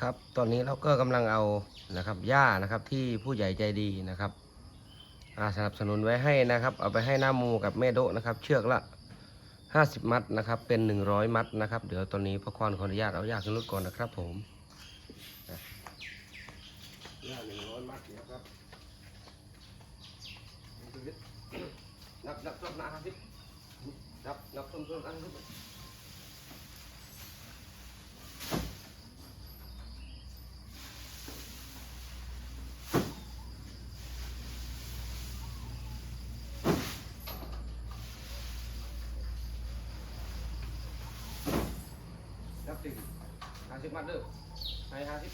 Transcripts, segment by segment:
ครับ ตอนนี้เราก็กำลังเอานะครับหญ้านะครับที่ผู้ใหญ่ใจดีนะครับสนับสนุนไว้ให้นะครับ เอาไปให้หน้ามูกับแม่โดะนะครับ เชือกละ50มัดนะครับ เป็น100มัดนะครับ เดี๋ยวตอนนี้พ่อควานขออนุญาตเอาหญ้าขึ้นรถก่อนนะครับผมอะหญ้า100มัดนะครับนับนับนับนะครับนับนับต้นต้นอันนี้ นับห้าสิบมัดเด้อให้ห้าสิบ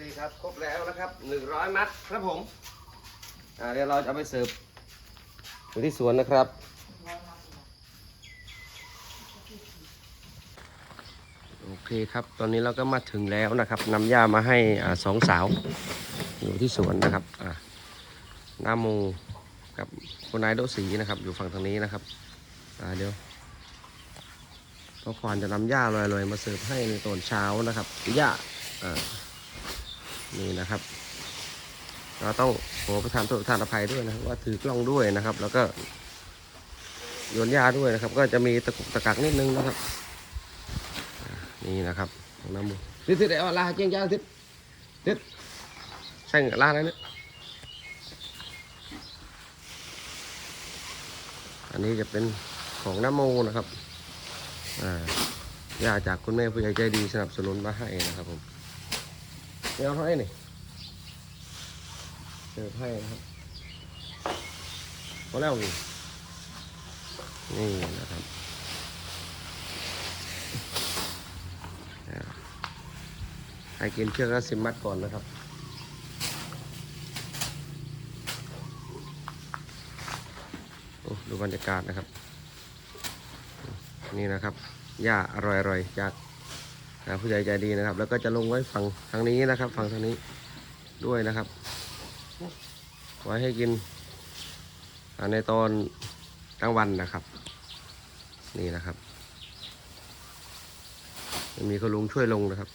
โอเครับครบแล้วนะครับหนึ่งร้อยมัดครับผมอ่าเดี๋ยวเราจะเอาไปเสิร์ฟอยู่ที่สวนนะครับ โอเคครับ ตอนนี้เราก็มาถึงแล้วนะครับนำหญ้ามาให้อ่าสองสาว อยู่ที่สวนนะครับอ่าน้าโมกับคุณนายโดสีนะครับ อยู่ฝั่งทางนี้นะครับอ่าเดี๋ยวพ่อควานจะนำหญ้าลอยๆมาเสิร์ฟให้ในตอนเช้านะครับหญ้าอ่า นี่นะครับเราต้องขอประทานโทษประทานอภัยด้วยนะครับว่าถือกล้องด้วยนะครับ แล้วก็โยนหญ้าด้วยนะครับ ก็จะมีตะกุกตะกักนิดนึงนะครับ นี่นะครับของน้ำมูทิศทิศเอาลาเจียงจ้าทิศทิศใช่งลาแล้วเนี่ยอันนี้จะเป็นของน้ำโมนะครับอ่ายาจากคุณแม่ผู้ใหญ่ใจดีสนับสนุนมาให้นะครับผม ไม่เอาเท่าไหร่นี่เสิร์ฟให้นะครับพอแล้วนี่นี่นะครับให้กินเชือกละสิบมัดก่อนนะครับโอ้ดูบรรยากาศนะครับ นี่นะครับหญ้าอร่อยๆจาก ผู้ใหญ่ใจดีนะครับ แล้วก็จะลงไว้ฝั่งทางนี้นะครับ ฝั่งทางนี้ด้วยนะครับ ไว้ให้กินในตอนกลางวันนะครับ นี่นะครับมีคุณลุงช่วยลงนะครับ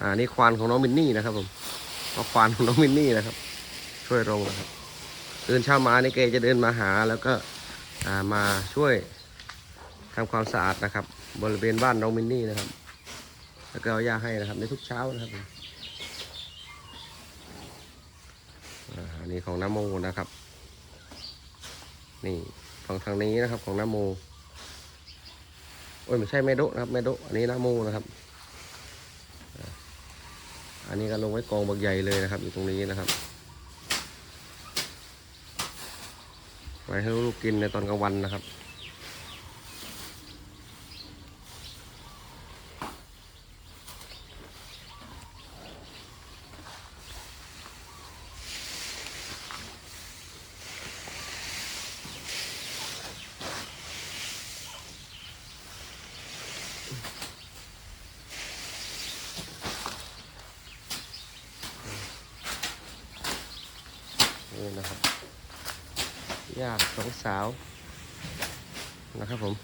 อ่านี่ควานของน้องมินนี่นะครับผมเอาควานของน้องมินนี่นะครับ ช่วยลงนะครับตื่นเช้ามานี่แกจะเดินมาหาแล้วก็อ่ามาช่วยทำความสะอาดนะครับ บริเวณบ้านน้องมินนี่นะครับ แล้วก็เอายาให้นะครับ ในทุกเช้านะครับอันนี้ของน้ำโมนะครับ นี่ฝั่งทางนี้นะครับของน้ำโมโอ้ยไม่ใช่แม่โดนะครับแม่โดอันนี้น้ำโมนะครับอันนี้ก็ลงไว้กองบักใหญ่เลยนะครับ อยู่ตรงนี้นะครับไว้ให้ลูกกินในตอนกลางวันนะครับ นี่นะครับ ญาติสองสาวนะครับผม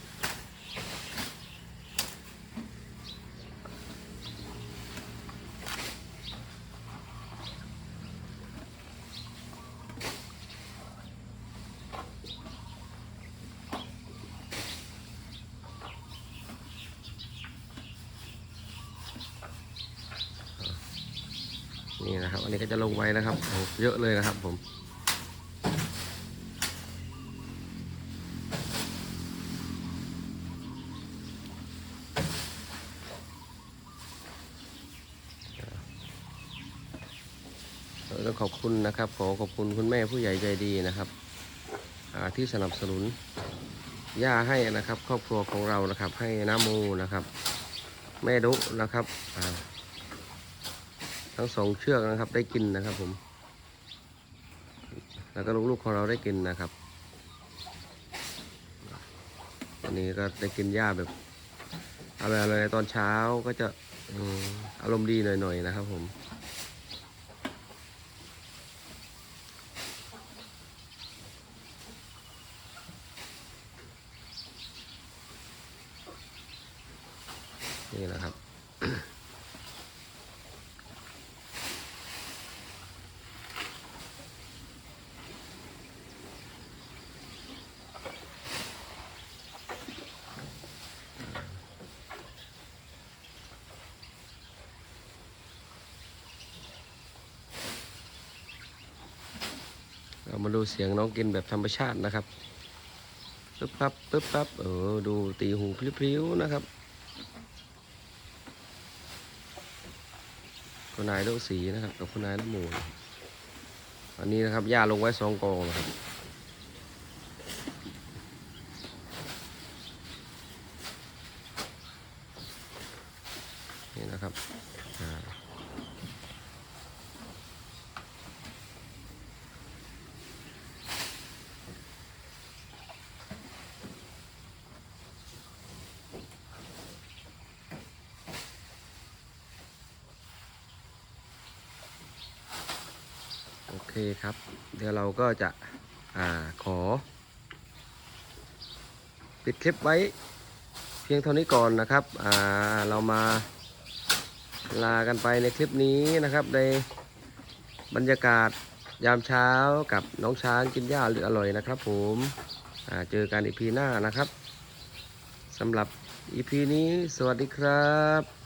นี่นะครับ อันนี้ก็จะลงไว้นะครับ เยอะเลยนะครับผม ต้องขอบ คุณนะครับ ขอขอบคุณคุณแม่ผู้ใหญ่ใจดีนะครับที่สนับสนุนย่าให้นะครับ ครอบครัวของเรานะครับ ให้น้ำมูนะครับ แม่ดุนะครับทั้งสองเชือกนะครับได้กินนะครับผม แล้วก็ลูกๆของเราได้กินนะครับวันนี้ก็ได้กินหญ้าแบบอะไรอะไรตอนเช้าก็จะอารมณ์ดีหน่อยๆนะครับผม นี่นะครับ เรามาดูเสียงน้องกินแบบธรรมชาตินะครับปึ๊บปั๊บปึ๊บปั๊บเออ ดูตีหูพลิ้วๆนะครับ คุณนายนกสีนะครับ กับคุณนายลูกหมูนอันนี้นะครับย่าลงไว้สองกองนะครับนี่นะครับอ่า เคครับ เดี๋ยวเราก็จะอ่าขอ ปิดคลิปไว้ เพียงเท่านี้ก่อนนะครับอ่าเรามาลากันไปในคลิปนี้นะครับ ในบรรยากาศยามเช้ากับน้องช้างกินหญ้าหรืออร่อยนะครับ ผมอ่าเจอกันอีพีหน้านะครับสำหรับอีพีนี้สวัสดีครับ